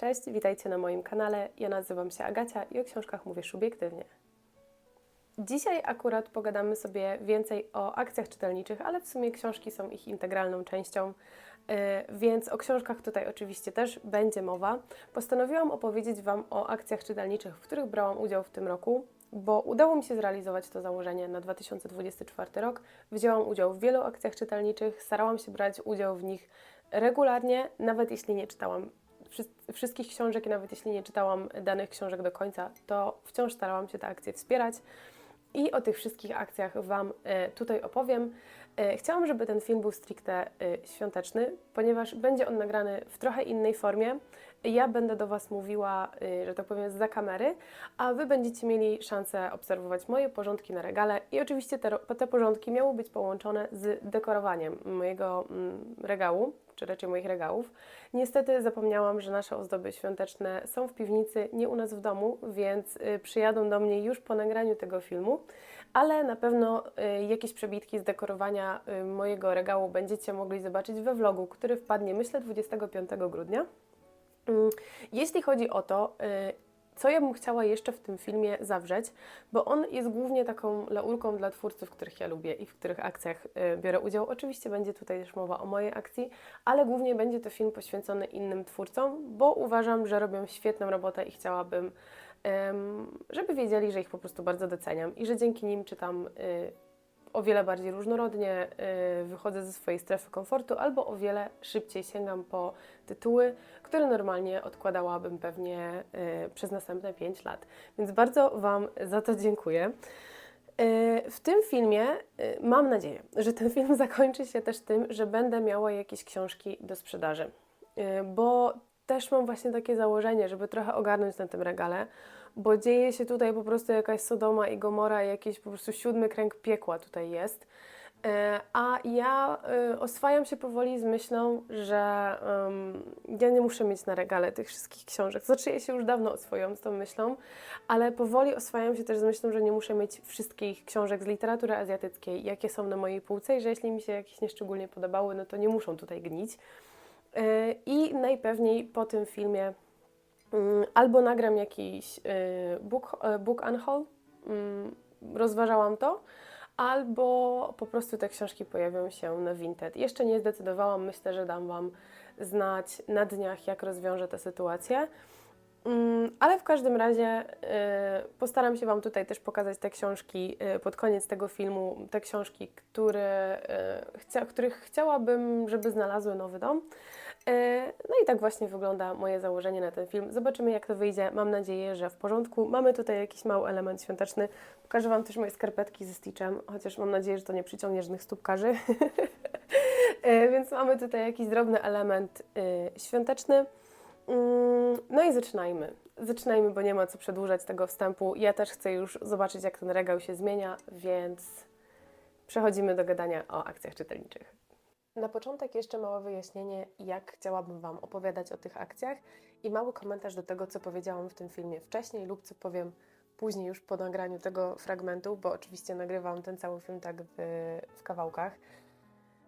Cześć, witajcie na moim kanale. Ja nazywam się Agacia i o książkach mówię subiektywnie. Dzisiaj akurat pogadamy sobie więcej o akcjach czytelniczych, ale w sumie książki są ich integralną częścią, yy, więc o książkach tutaj oczywiście też będzie mowa. Postanowiłam opowiedzieć Wam o akcjach czytelniczych, w których brałam udział w tym roku, bo udało mi się zrealizować to założenie na 2024 rok. Wzięłam udział w wielu akcjach czytelniczych, starałam się brać udział w nich regularnie, nawet jeśli nie czytałam wszystkich książek i nawet jeśli nie czytałam danych książek do końca, to wciąż starałam się te akcje wspierać. I o tych wszystkich akcjach Wam e, tutaj opowiem. E, Chciałam, żeby ten film był stricte e, świąteczny, ponieważ będzie on nagrany w trochę innej formie. Ja będę do Was mówiła, że tak powiem, za kamery, a Wy będziecie mieli szansę obserwować moje porządki na regale. I oczywiście te, te porządki miały być połączone z dekorowaniem mojego mm, regału, czy raczej moich regałów. Niestety zapomniałam, że nasze ozdoby świąteczne są w piwnicy, nie u nas w domu, więc y, przyjadą do mnie już po nagraniu tego filmu, ale na pewno y, jakieś przebitki z dekorowania y, mojego regału będziecie mogli zobaczyć we vlogu, który wpadnie myślę 25 grudnia. Mm, Jeśli chodzi o to, co ja bym chciała jeszcze w tym filmie zawrzeć, bo on jest głównie taką laurką dla twórców, których ja lubię i w których akcjach y, biorę udział. Oczywiście będzie tutaj też mowa o mojej akcji, ale głównie będzie to film poświęcony innym twórcom, bo uważam, że robią świetną robotę i chciałabym, żeby wiedzieli, że ich po prostu bardzo doceniam i że dzięki nim czytam y, o wiele bardziej różnorodnie, y, wychodzę ze swojej strefy komfortu albo o wiele szybciej sięgam po tytuły, które normalnie odkładałabym pewnie y, przez następne 5 lat. Więc bardzo Wam za to dziękuję. Y, W tym filmie mam nadzieję, że ten film zakończy się też tym, że będę miała jakieś książki do sprzedaży, bo też mam właśnie takie założenie, żeby trochę ogarnąć na tym regale, bo dzieje się tutaj po prostu jakaś Sodoma i Gomora, jakiś po prostu siódmy kręg piekła tutaj jest. E, A ja y, oswajam się powoli z myślą, że ym, ja nie muszę mieć na regale tych wszystkich książek. Znaczy, ja się już dawno oswoiłam z tą myślą, ale powoli oswajam się też z myślą, że nie muszę mieć wszystkich książek z literatury azjatyckiej, jakie są na mojej półce, i że jeśli mi się jakieś nieszczególnie podobały, no to nie muszą tutaj gnić. E, I najpewniej po tym filmie albo nagram jakiś y, book, e, book unhaul, mm, rozważałam to, albo po prostu te książki pojawią się na Vinted. Jeszcze nie zdecydowałam, myślę, że dam Wam znać na dniach, jak rozwiążę tę sytuację. Mm, Ale w każdym razie y, postaram się Wam tutaj też pokazać te książki y, pod koniec tego filmu, te książki, które, y, których chciałabym, żeby znalazły nowy dom. Y, No i tak właśnie wygląda moje założenie na ten film. Zobaczymy, jak to wyjdzie. Mam nadzieję, że w porządku. Mamy tutaj jakiś mały element świąteczny. Pokażę Wam też moje skarpetki ze Stitchem, chociaż mam nadzieję, że to nie przyciągnie żadnych stópkarzy. Y, Więc mamy tutaj jakiś drobny element y, świąteczny. Mm, No i zaczynajmy. Zaczynajmy, bo nie ma co przedłużać tego wstępu. Ja też chcę już zobaczyć, jak ten regał się zmienia, więc przechodzimy do gadania o akcjach czytelniczych. Na początek jeszcze małe wyjaśnienie, jak chciałabym Wam opowiadać o tych akcjach i mały komentarz do tego, co powiedziałam w tym filmie wcześniej lub co powiem później już po nagraniu tego fragmentu, bo oczywiście nagrywam ten cały film tak w, w kawałkach.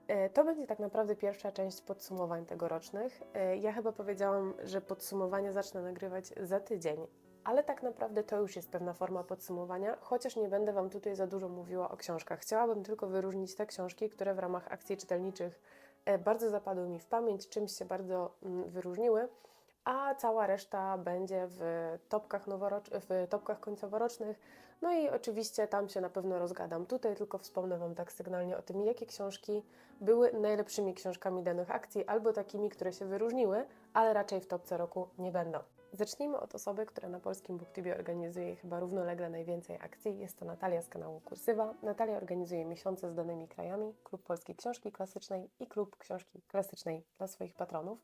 E, To będzie tak naprawdę pierwsza część podsumowań tegorocznych. E, Ja chyba powiedziałam, że podsumowania zacznę nagrywać za tydzień, ale tak naprawdę to już jest pewna forma podsumowania, chociaż nie będę Wam tutaj za dużo mówiła o książkach. Chciałabym tylko wyróżnić te książki, które w ramach akcji czytelniczych e, bardzo zapadły mi w pamięć, czymś się bardzo mm, wyróżniły, a cała reszta będzie w topkach, noworocz- w topkach końcoworocznych. No i oczywiście tam się na pewno rozgadam. Tutaj tylko wspomnę Wam tak sygnalnie o tym, jakie książki były najlepszymi książkami danych akcji, albo takimi, które się wyróżniły, ale raczej w topce roku nie będą. Zacznijmy od osoby, która na polskim BookTubie organizuje chyba równolegle najwięcej akcji. Jest to Natalia z kanału Kursywa. Natalia organizuje miesiące z danymi krajami, klub polskiej książki klasycznej i klub książki klasycznej dla swoich patronów.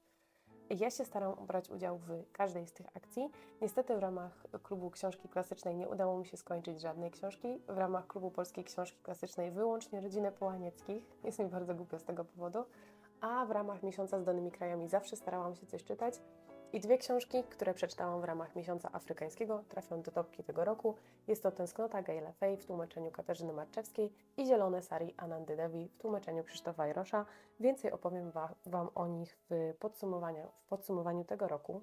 Ja się staram brać udział w każdej z tych akcji. Niestety w ramach klubu książki klasycznej nie udało mi się skończyć żadnej książki. W ramach klubu polskiej książki klasycznej wyłącznie rodziny Połanieckich. Jest mi bardzo głupio z tego powodu. A w ramach miesiąca z danymi krajami zawsze starałam się coś czytać. I dwie książki, które przeczytałam w ramach miesiąca afrykańskiego, trafią do topki tego roku. Jest to Tęsknota Gaila Fey w tłumaczeniu Katarzyny Marczewskiej i Zielone Sari Anandy Devi w tłumaczeniu Krzysztofa Jarosza. Więcej opowiem wa- Wam o nich w podsumowaniu, w podsumowaniu tego roku.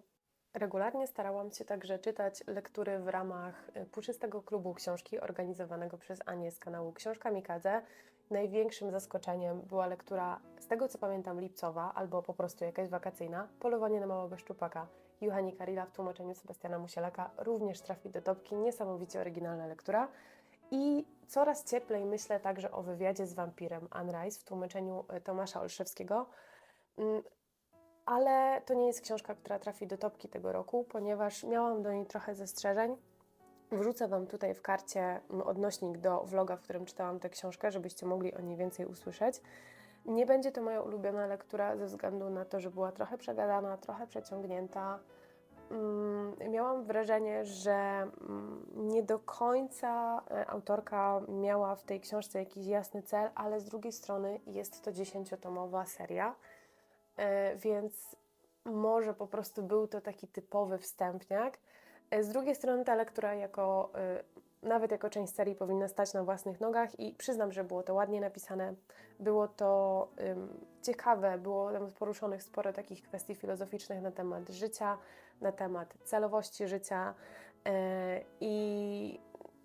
Regularnie starałam się także czytać lektury w ramach y, Puszystego Klubu Książki organizowanego przez Anię z kanału Książka Mikadze. Największym zaskoczeniem była lektura, z tego co pamiętam, lipcowa albo po prostu jakaś wakacyjna, Polowanie na Małego Szczupaka. Juhani Karila w tłumaczeniu Sebastiana Musielaka również trafi do topki, niesamowicie oryginalna lektura. I coraz cieplej myślę także o wywiadzie z wampirem Anne Rice w tłumaczeniu y, Tomasza Olszewskiego. Mm, ale to nie jest książka, która trafi do topki tego roku, ponieważ miałam do niej trochę zastrzeżeń. Wrzucę Wam tutaj w karcie mm, odnośnik do vloga, w którym czytałam tę książkę, żebyście mogli o niej więcej usłyszeć. Nie będzie to moja ulubiona lektura ze względu na to, że była trochę przegadana, trochę przeciągnięta. Mm, Miałam wrażenie, że mm, nie do końca e, autorka miała w tej książce jakiś jasny cel, ale z drugiej strony jest to dziesięciotomowa seria. E, więc może po prostu był to taki typowy wstępniak. E, Z drugiej strony ta lektura jako, e, nawet jako część serii powinna stać na własnych nogach i przyznam, że było to ładnie napisane, było to ciekawe, było tam poruszonych sporo takich kwestii filozoficznych na temat życia, na temat celowości życia e, i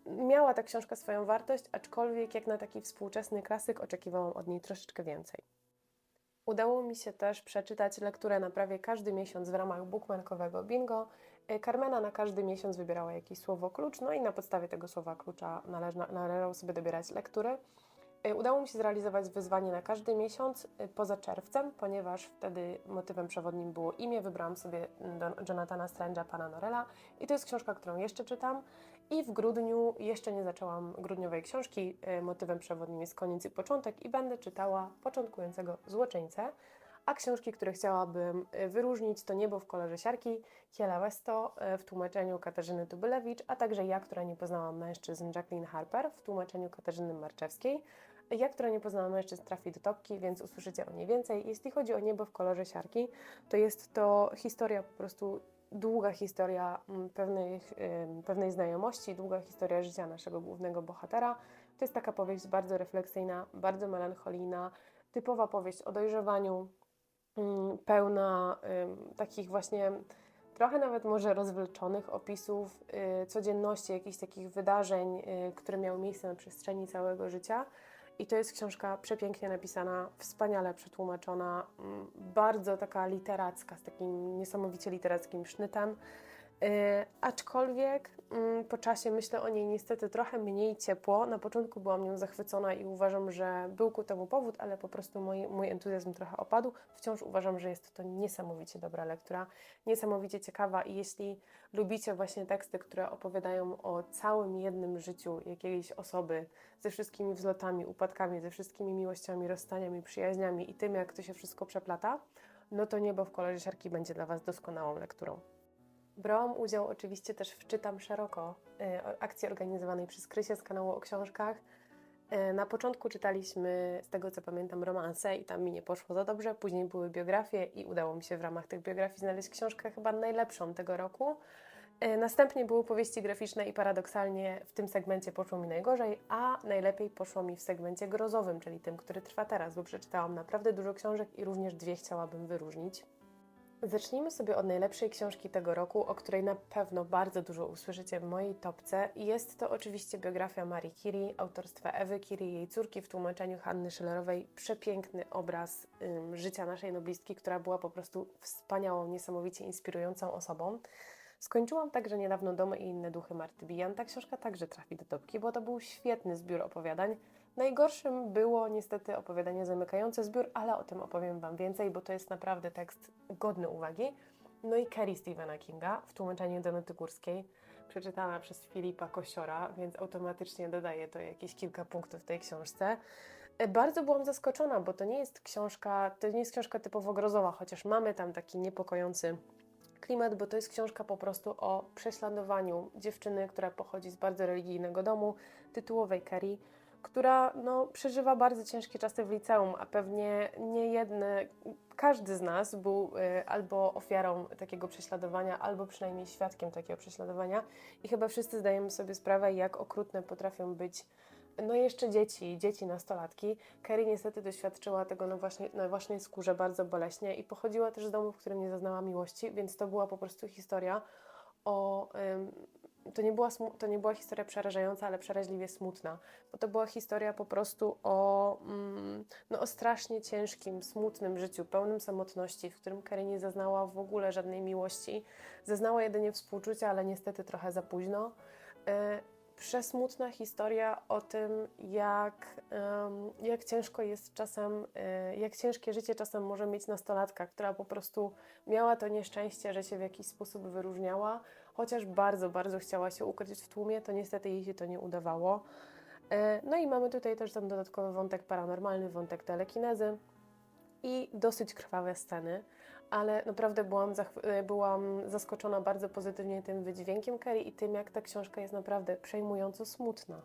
miała ta książka swoją wartość, aczkolwiek jak na taki współczesny klasyk oczekiwałam od niej troszeczkę więcej. Udało mi się też przeczytać lekturę na prawie każdy miesiąc w ramach bookmarkowego bingo. Y, Carmena na każdy miesiąc wybierała jakieś słowo klucz, no i na podstawie tego słowa klucza należało sobie dobierać lektury. Y, Udało mi się zrealizować wyzwanie na każdy miesiąc y, poza czerwcem, ponieważ wtedy motywem przewodnim było imię. Wybrałam sobie Jonathana Strange'a, pana Norella i to jest książka, którą jeszcze czytam. I w grudniu jeszcze nie zaczęłam grudniowej książki. Motywem przewodnim jest koniec i początek i będę czytała początkującego złoczyńcę. A książki, które chciałabym y, wyróżnić to Niebo w kolorze siarki, Kiela Westo y, w tłumaczeniu Katarzyny Tubylewicz, a także Ja, która nie poznałam mężczyzn Jacqueline Harper w tłumaczeniu Katarzyny Marczewskiej. Ja, która nie poznała mężczyzn, trafi do topki, więc usłyszycie o niej więcej. Jeśli chodzi o Niebo w kolorze siarki, to jest to historia po prostu długa historia mm, ym, pewnej znajomości, długa historia życia naszego głównego bohatera. To jest taka powieść bardzo refleksyjna, bardzo melancholijna, typowa powieść o dojrzewaniu, pełna ym, takich właśnie trochę nawet może rozwleczonych opisów y, codzienności, jakichś takich wydarzeń, y, które miały miejsce na przestrzeni całego życia. I to jest książka przepięknie napisana, wspaniale przetłumaczona, mm, bardzo taka literacka, z takim niesamowicie literackim sznytem. Yy, aczkolwiek mm, po czasie myślę o niej niestety trochę mniej ciepło. Na początku byłam nią zachwycona i uważam, że był ku temu powód, ale po prostu mój, mój entuzjazm trochę opadł. Wciąż uważam, że jest to niesamowicie dobra lektura, niesamowicie ciekawa i jeśli lubicie właśnie teksty, które opowiadają o całym jednym życiu jakiejś osoby, ze wszystkimi wzlotami, upadkami, ze wszystkimi miłościami, rozstaniami, przyjaźniami i tym, jak to się wszystko przeplata, no to Niebo w kolorze siarki będzie dla Was doskonałą lekturą. Brałam udział oczywiście też w Czytam Szeroko, y, akcji organizowanej przez Krysię z kanału o książkach. Y, Na początku czytaliśmy, z tego co pamiętam, romanse i tam mi nie poszło za dobrze. Później były biografie i udało mi się w ramach tych biografii znaleźć książkę chyba najlepszą tego roku. Y, Następnie były powieści graficzne i paradoksalnie w tym segmencie poszło mi najgorzej, a najlepiej poszło mi w segmencie grozowym, czyli tym, który trwa teraz, bo przeczytałam naprawdę dużo książek i również dwie chciałabym wyróżnić. Zacznijmy sobie od najlepszej książki tego roku, o której na pewno bardzo dużo usłyszycie w mojej topce. Jest to oczywiście biografia Marii Curie, autorstwa Ewy Curie, jej córki w tłumaczeniu Hanny Schillerowej. Przepiękny obraz ym, życia naszej noblistki, która była po prostu wspaniałą, niesamowicie inspirującą osobą. Skończyłam także niedawno Domy i inne duchy Marty Bijan. Ta książka także trafi do topki, bo to był świetny zbiór opowiadań. Najgorszym było niestety opowiadanie zamykające zbiór, ale o tym opowiem Wam więcej, bo to jest naprawdę tekst godny uwagi. No i Carrie Stephena Kinga w tłumaczeniu Danuty Górskiej, przeczytana przez Filipa Kosiora, więc automatycznie dodaję to jakieś kilka punktów tej książce. E, Bardzo byłam zaskoczona, bo to nie jest książka, to nie jest książka typowo grozowa, chociaż mamy tam taki niepokojący klimat, bo to jest książka po prostu o prześladowaniu dziewczyny, która pochodzi z bardzo religijnego domu, tytułowej Carrie, która no, przeżywa bardzo ciężkie czasy w liceum, a pewnie nie jedne, każdy z nas był y, albo ofiarą takiego prześladowania, albo przynajmniej świadkiem takiego prześladowania i chyba wszyscy zdajemy sobie sprawę, jak okrutne potrafią być No jeszcze dzieci, dzieci nastolatki. Kerry niestety doświadczyła tego na, właśnie, na własnej skórze bardzo boleśnie i pochodziła też z domu, w którym nie zaznała miłości, więc to była po prostu historia o... to nie, była, to nie była historia przerażająca, ale przeraźliwie smutna, bo to była historia po prostu o, mm, no, o strasznie ciężkim, smutnym życiu, pełnym samotności, w którym Kerry nie zaznała w ogóle żadnej miłości. Zaznała jedynie współczucia, ale niestety trochę za późno. E, przesmutna historia o tym, jak, jak ciężko jest czasem, e, jak ciężkie życie czasem może mieć nastolatka, która po prostu miała to nieszczęście, że się w jakiś sposób wyróżniała, chociaż bardzo, bardzo chciała się ukryć w tłumie, to niestety jej się to nie udawało. E, No i mamy tutaj też ten dodatkowy wątek paranormalny, wątek telekinezy i dosyć krwawe sceny, ale naprawdę byłam, e, byłam zaskoczona bardzo pozytywnie tym wydźwiękiem Kerry i tym, jak ta książka jest naprawdę przejmująco smutna.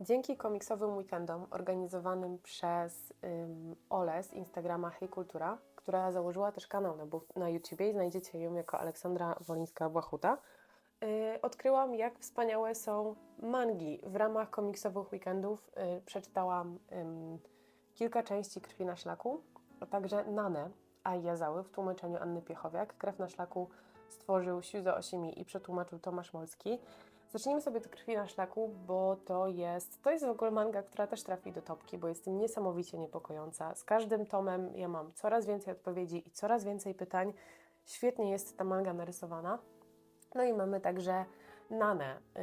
Dzięki komiksowym weekendom organizowanym przez ym, Ole z Instagrama Hej Kultura, która założyła też kanał na, bu- na YouTubie i znajdziecie ją jako Aleksandra Wolińska-Błachuta, odkryłam, jak wspaniałe są mangi. W ramach komiksowych weekendów yy, przeczytałam kilka części Krwi na szlaku, a także Nane Ayazały w tłumaczeniu Anny Piechowiak. Krew na szlaku stworzył Siuzo Osimi i przetłumaczył Tomasz Molski. Zacznijmy sobie od Krwi na szlaku, bo to jest, to jest w ogóle manga, która też trafi do topki, bo jest niesamowicie niepokojąca. Z każdym tomem ja mam coraz więcej odpowiedzi i coraz więcej pytań. Świetnie jest ta manga narysowana. No i mamy także Nanę yy,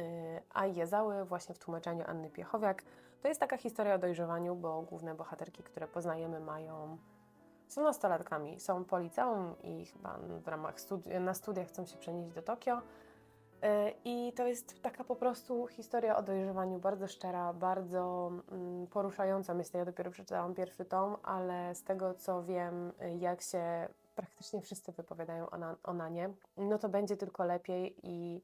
Ajezały, właśnie w tłumaczeniu Anny Piechowiak. To jest taka historia o dojrzewaniu, bo główne bohaterki, które poznajemy, mają są nastolatkami, są po liceum i chyba w ramach studi- na studiach chcą się przenieść do Tokio. Yy, I to jest taka po prostu historia o dojrzewaniu, bardzo szczera, bardzo mm, poruszająca. Myślę, ja dopiero przeczytałam pierwszy tom, ale z tego co wiem, y, jak się praktycznie wszyscy wypowiadają o, na, o Nanie, no to będzie tylko lepiej i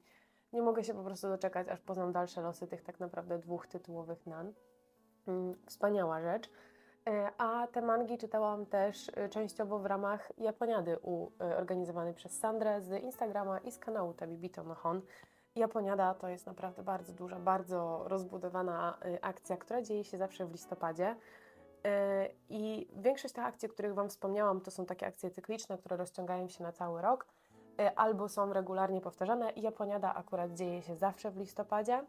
nie mogę się po prostu doczekać, aż poznam dalsze losy tych tak naprawdę dwóch tytułowych Nan. Mm, Wspaniała rzecz. E, A te mangi czytałam też e, częściowo w ramach Japoniady u, e, organizowanej przez Sandrę z Instagrama i z kanału Tabibito no Hon. Japoniada to jest naprawdę bardzo duża, bardzo rozbudowana akcja, która dzieje się zawsze w listopadzie. E, I większość tych akcji, o których Wam wspomniałam, to są takie akcje cykliczne, które rozciągają się na cały rok e, albo są regularnie powtarzane. Japoniada akurat dzieje się zawsze w listopadzie.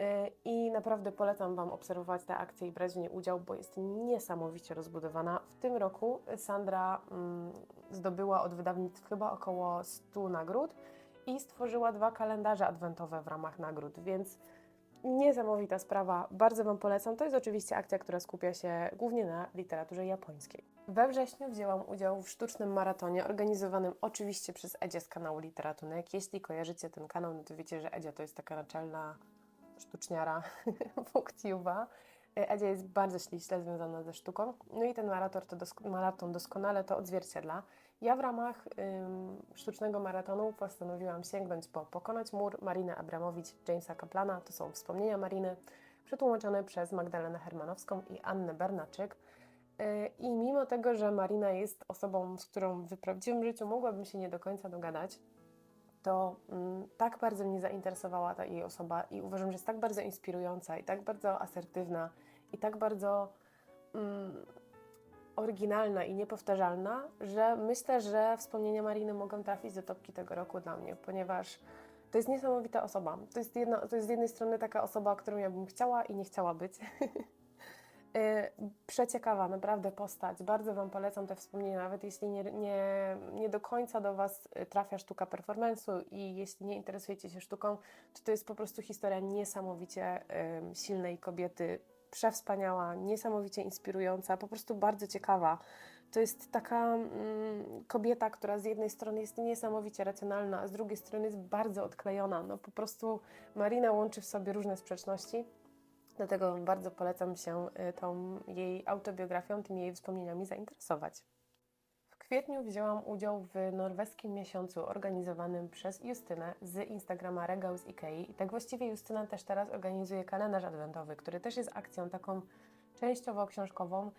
E, I naprawdę polecam Wam obserwować te akcje i brać w niej udział, bo jest niesamowicie rozbudowana. W tym roku Sandra mm, zdobyła od wydawnictw chyba około 100 nagród i stworzyła dwa kalendarze adwentowe w ramach nagród, więc niesamowita sprawa. Bardzo Wam polecam. To jest oczywiście akcja, która skupia się głównie na literaturze japońskiej. We wrześniu wzięłam udział w sztucznym maratonie organizowanym oczywiście przez Edzie z kanału Literatunek. Jeśli kojarzycie ten kanał, no to wiecie, że Edzia to jest taka naczelna sztuczniara Booktube'a. Edzia jest bardzo ściśle związana ze sztuką. No i ten maraton, to maraton doskonale to odzwierciedla. Ja w ramach ym, sztucznego maratonu postanowiłam sięgnąć po Pokonać mur Marinę Abramowicz, Jamesa Kaplana. To są wspomnienia Mariny, przetłumaczone przez Magdalenę Hermanowską i Annę Bernaczyk. Yy, I mimo tego, że Marina jest osobą, z którą w prawdziwym życiu mogłabym się nie do końca dogadać, to mm, tak bardzo mnie zainteresowała ta jej osoba i uważam, że jest tak bardzo inspirująca i tak bardzo asertywna i tak bardzo mm, oryginalna i niepowtarzalna, że myślę, że wspomnienia Mariny mogą trafić do topki tego roku dla mnie, ponieważ to jest niesamowita osoba. To jest, jedna, to jest z jednej strony taka osoba, którą ja bym chciała i nie chciała być. Y, Przeciekawa, naprawdę postać. Bardzo Wam polecam te wspomnienia, nawet jeśli nie, nie, nie do końca do Was y, trafia sztuka performance'u i jeśli nie interesujecie się sztuką, to to jest po prostu historia niesamowicie silnej kobiety, przewspaniała, niesamowicie inspirująca, po prostu bardzo ciekawa. To jest taka mm, kobieta, która z jednej strony jest niesamowicie racjonalna, a z drugiej strony jest bardzo odklejona. No po prostu Marina łączy w sobie różne sprzeczności. Dlatego bardzo polecam się y, tą jej autobiografią, tymi jej wspomnieniami zainteresować. Kwietniu wzięłam udział w norweskim miesiącu organizowanym przez Justynę z Instagrama Regał z Ikei. I tak właściwie Justyna też teraz organizuje kalendarz adwentowy, który też jest akcją taką częściowo książkową.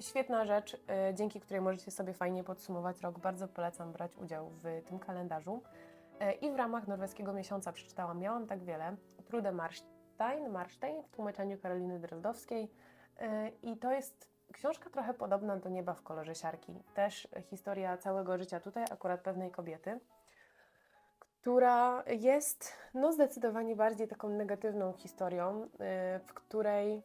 Świetna rzecz, y, dzięki której możecie sobie fajnie podsumować rok. Bardzo polecam brać udział w tym kalendarzu. Y, I w ramach norweskiego miesiąca przeczytałam Miałam tak wiele, Trude Marsz, Stein, Marstein w tłumaczeniu Karoliny Drozdowskiej. E, I to jest książka trochę podobna do Nieba w kolorze siarki. Też historia całego życia tutaj, akurat pewnej kobiety, która jest no, zdecydowanie bardziej taką negatywną historią, e, w której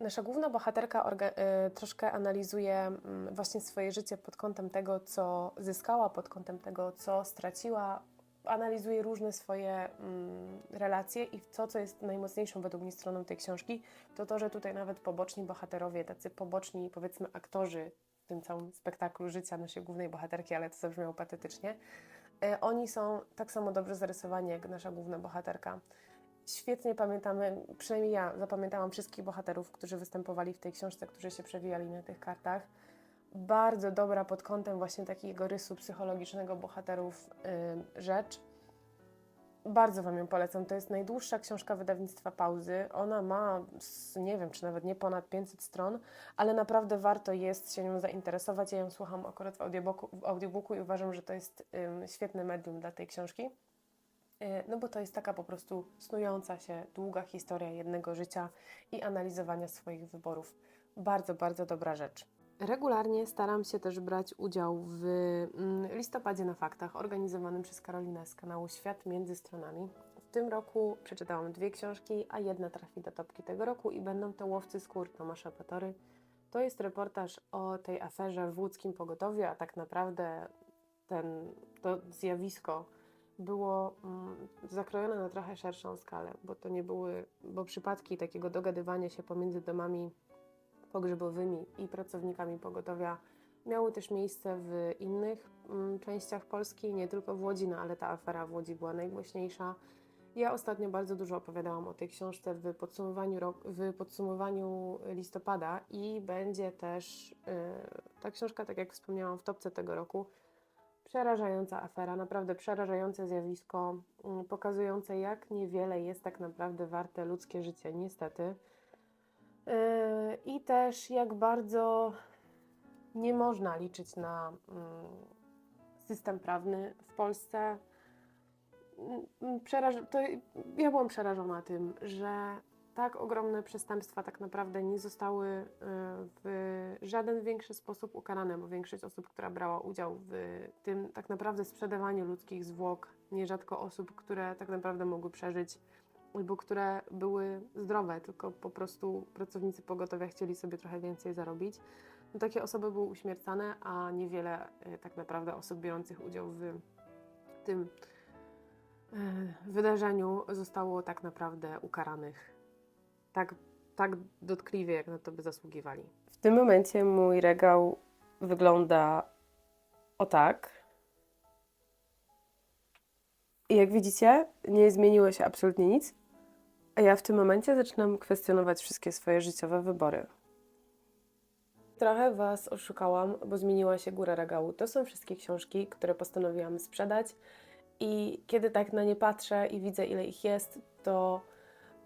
nasza główna bohaterka e, troszkę analizuje mm, właśnie swoje życie pod kątem tego, co zyskała, pod kątem tego, co straciła. Analizuje różne swoje mm, relacje i to, co jest najmocniejszą według mnie stroną tej książki, to to, że tutaj nawet poboczni bohaterowie, tacy poboczni, powiedzmy, aktorzy w tym całym spektaklu życia naszej głównej bohaterki, ale to zabrzmiało patetycznie, e, oni są tak samo dobrze zarysowani jak nasza główna bohaterka. Świetnie pamiętamy, przynajmniej ja zapamiętałam wszystkich bohaterów, którzy występowali w tej książce, którzy się przewijali na tych kartach. Bardzo dobra pod kątem właśnie takiego rysu psychologicznego bohaterów y, rzecz. Bardzo Wam ją polecam. To jest najdłuższa książka wydawnictwa Pauzy. Ona ma, nie wiem, czy nawet nie ponad 500 stron, ale naprawdę warto jest się nią zainteresować. Ja ją słucham akurat w audiobooku, w audiobooku i uważam, że to jest świetne medium dla tej książki. E, No bo to jest taka po prostu snująca się długa historia jednego życia i analizowania swoich wyborów. Bardzo, bardzo dobra rzecz. Regularnie staram się też brać udział w mm, listopadzie na faktach organizowanym przez Karolinę z kanału Świat Między Stronami. W tym roku przeczytałam dwie książki, a jedna trafi do topki tego roku i będą to Łowcy skór Tomasza Patory. To jest reportaż o tej aferze w łódzkim pogotowiu, a tak naprawdę ten, to zjawisko było mm, zakrojone na trochę szerszą skalę, bo to nie były, bo przypadki takiego dogadywania się pomiędzy domami pogrzebowymi i pracownikami pogotowia miały też miejsce w innych mm, częściach Polski, nie tylko w Łodzi, no ale ta afera w Łodzi była najgłośniejsza. Ja ostatnio bardzo dużo opowiadałam o tej książce w podsumowaniu, rok, w podsumowaniu listopada i będzie też yy, ta książka, tak jak wspomniałam, w topce tego roku. Przerażająca afera, naprawdę przerażające zjawisko, mm, pokazujące jak niewiele jest tak naprawdę warte ludzkie życie, niestety. Yy, I też jak bardzo nie można liczyć na mm, system prawny w Polsce. Mm, Przeraż- to ja byłam przerażona tym, że tak ogromne przestępstwa tak naprawdę nie zostały y, w żaden większy sposób ukarane, bo większość osób, która brała udział w tym tak naprawdę sprzedawaniu ludzkich zwłok, nierzadko osób, które tak naprawdę mogły przeżyć albo które były zdrowe, tylko po prostu pracownicy pogotowia chcieli sobie trochę więcej zarobić. No, takie osoby były uśmiercane, a niewiele y, tak naprawdę osób biorących udział w tym y, wydarzeniu zostało tak naprawdę ukaranych tak, tak dotkliwie, jak na to by zasługiwali. W tym momencie mój regał wygląda o tak. I jak widzicie, nie zmieniło się absolutnie nic, a ja w tym momencie zaczynam kwestionować wszystkie swoje życiowe wybory. Trochę Was oszukałam, bo zmieniła się góra regału. To są wszystkie książki, które postanowiłam sprzedać i kiedy tak na nie patrzę i widzę, ile ich jest, to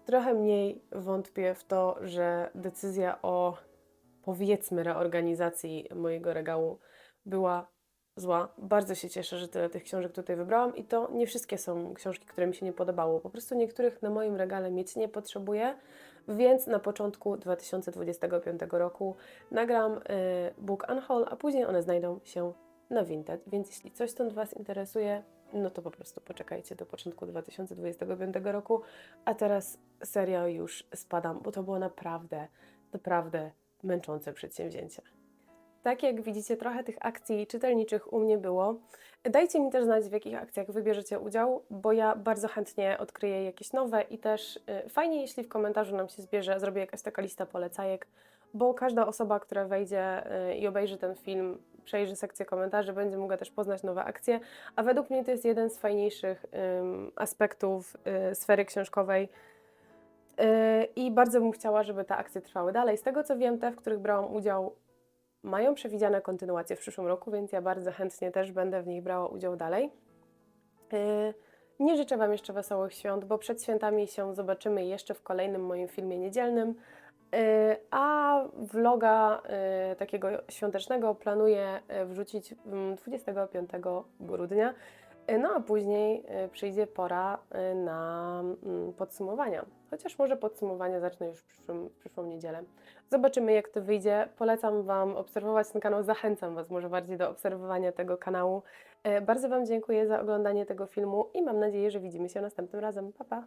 trochę mniej wątpię w to, że decyzja o powiedzmy reorganizacji mojego regału była zła. Bardzo się cieszę, że tyle tych książek tutaj wybrałam i to nie wszystkie są książki, które mi się nie podobały. Po prostu niektórych na moim regale mieć nie potrzebuję, więc na początku 2025 roku nagram y, Book Unhaul, a później one znajdą się na Vinted. Więc jeśli coś stąd Was interesuje, no to po prostu poczekajcie do początku 2025 roku. A teraz serio już spadam, bo to było naprawdę, naprawdę męczące przedsięwzięcie. Tak jak widzicie, trochę tych akcji czytelniczych u mnie było. Dajcie mi też znać, w jakich akcjach wybierzecie udział, bo ja bardzo chętnie odkryję jakieś nowe i też y, fajnie, jeśli w komentarzu nam się zbierze, zrobię jakaś taka lista polecajek, bo każda osoba, która wejdzie y, i obejrzy ten film, przejrzy sekcję komentarzy, będzie mogła też poznać nowe akcje, a według mnie to jest jeden z fajniejszych aspektów y, sfery książkowej, I bardzo bym chciała, żeby te akcje trwały dalej. Z tego co wiem, te, w których brałam udział, mają przewidziane kontynuacje w przyszłym roku, więc ja bardzo chętnie też będę w nich brała udział dalej. Yy, Nie życzę Wam jeszcze wesołych świąt, bo przed świętami się zobaczymy jeszcze w kolejnym moim filmie niedzielnym. Yy, A vloga yy, takiego świątecznego planuję wrzucić mm, 25 grudnia. Y, No a później y, przyjdzie pora y, na mm, podsumowania. Chociaż może podsumowania zacznę już w, przyszłym, w przyszłą niedzielę. Zobaczymy, jak to wyjdzie. Polecam Wam obserwować ten kanał, zachęcam Was może bardziej do obserwowania tego kanału. Bardzo Wam dziękuję za oglądanie tego filmu i mam nadzieję, że widzimy się następnym razem. Pa, pa!